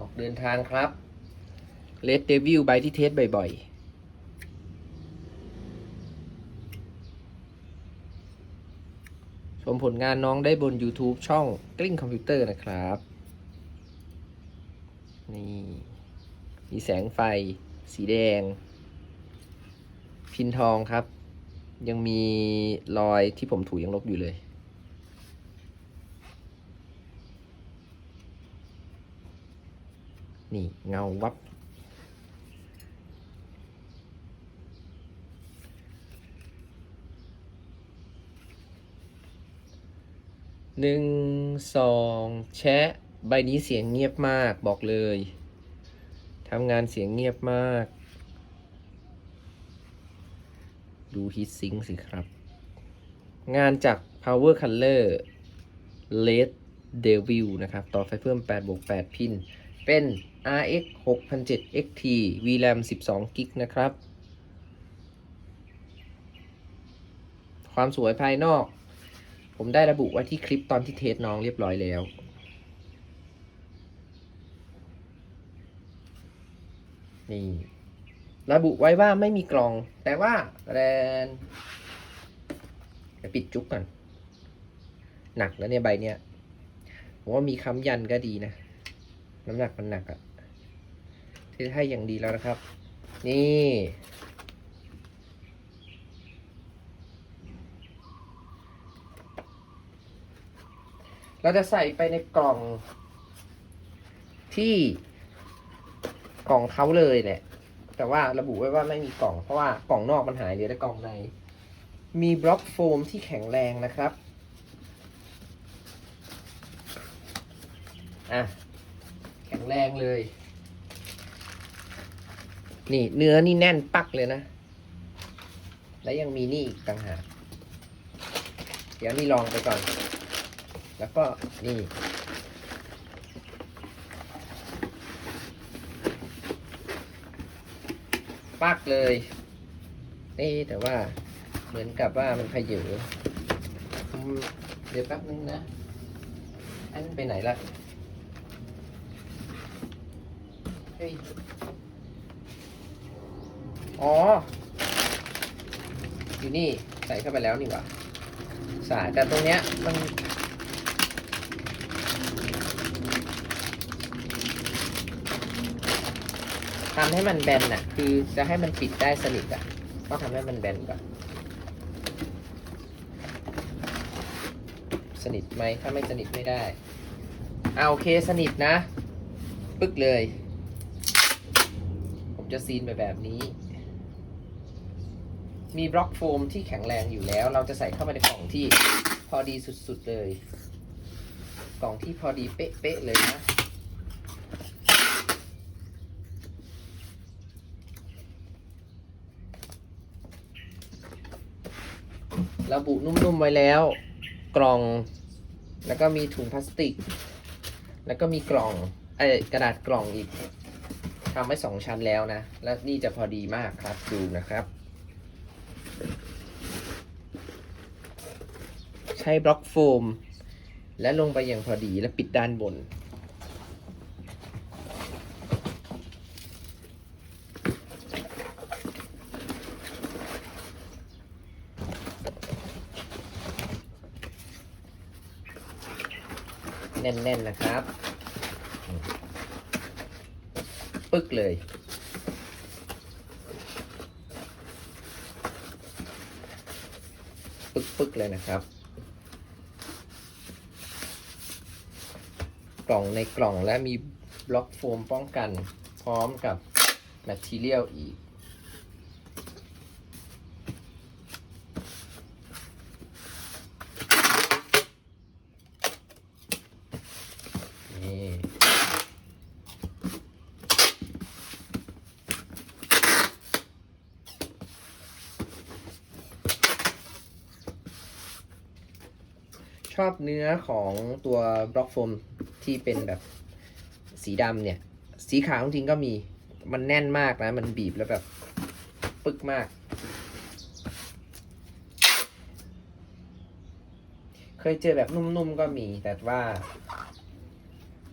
ออกเดินทางครับเลดเดวิลใบที่เทสบ่อยๆ ชมผลงานน้องได้บน YouTube ช่องกลิ้งคอมพิวเตอร์นะครับ นี่ มีแสงไฟ สีแดง พินทองครับ ยังมีรอยที่ผมถูยังลบอยู่เลย นี่เงาวับ หนึ่งสองแชะ ใบนี้เสียงเงียบมากบอกเลยทำงานเสียงเงียบมาก ดูฮีทซิงสิครับ งานจาก Power Color Red Devil นะครับ ต่อไฟเพิ่ม8บวก8พิน เป็น RX 6007 XT VRAM 12 g b นะครับ ความสวยภายนอก ผมได้ระบุไว้ที่คลิปตอนที่เทสน้องเรียบร้อยแล้ว นี่ ระบุไว้ว่าไม่มีกล่อง แต่ว่าแรนเดี๋ยวปิดจุกก่อน หนักแล้วเนี่ยใบเนี้ยผมว่ามีค้ำยันก็ดีนะ น้ำหนักมันหนักอะที่ให้อย่างดีแล้วนะครับ นี่ เราจะใส่ไปในกล่อง ที่กล่องเขาเลยแหละแต่ว่าระบุไว้ว่าไม่มีกล่องเพราะว่ากล่องนอกมันหายเหลือแต่กล่องใน มีบล็อกโฟมที่แข็งแรงนะครับ อะ แข็งแรงเลย นี่เนื้อนี่แน่นปักเลยนะ และยังมีนี่อีกต่างหากเดี๋ยวนี่ลองไปก่อน แล้วก็นี่ปักเลยนี่แต่ว่าเหมือนกับว่ามันขยออืมเดี๋ยวแป๊บนึงนะ อันนไปไหนละ เฮ้ยอ๋อ อยู่นี่ใส่เข้าไปแล้วนี่หว่าสายแต่ตรงเนี้ยมันทำให้มันแบนน่ะ คือจะให้มันปิดได้สนิทอะก็ทำให้มันแบนก่อนสนิทไหมถ้าไม่สนิทไม่ได้ เอาโอเคสนิทนะ ปึ๊กเลย จะซีนไปแบบนี้ มีบล็อกโฟมที่แข็งแรงอยู่แล้ว เราจะใส่เข้าไปในกล่องที่พอดีสุดๆเลย กล่องที่พอดีเป๊ะๆเลยนะระบุนุ่มๆไว้แล้ว กล่อง แล้วก็มีถุงพลาสติก แล้วก็มีกล่องเอ้กระดาษกล่องอีก ทำไว้สองชั้นแล้วนะ และนี่จะพอดีมากครับดูนะครับ ใช้บล็อกโฟม และลงไปอย่างพอดีและปิดด้านบน แน่นๆนะครับ ปึ๊กเลย ปึ๊กปึ๊กเลยนะครับ กล่องในกล่องและมีบล็อกโฟมป้องกันพร้อมกับแมทเทียลอีก นี่ ช อบเนื้อของตัวบล็อกโฟมที่เป็นแบบสีดำเนี่ย สีขาวจริงๆก็มี มันแน่นมากนะ มันบีบแล้วแบบ ปึกมาก เคยเจอแบบนุ่มๆก็มี แต่ว่า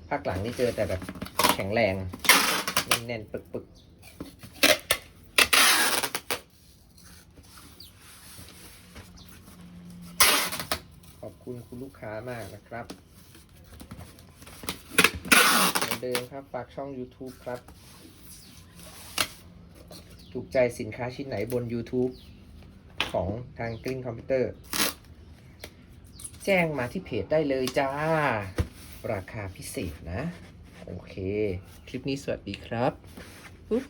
ภาคหลังนี่เจอแต่แบบแข็งแรง แน่นๆปึกๆ ขอบ คุณคุณลูกค้ามากนะครับเหมือนเดิมครับฝากช่อง YouTube ครับ ถูกใจสินค้าชิ้นไหนบน YouTube ของทางกลิ้งคอมพิวเตอร์ แจ้งมาที่เพจได้เลยจ้า ราคาพิเศษนะ โอเค คลิปนี้สวัสดีครับอุ๊บ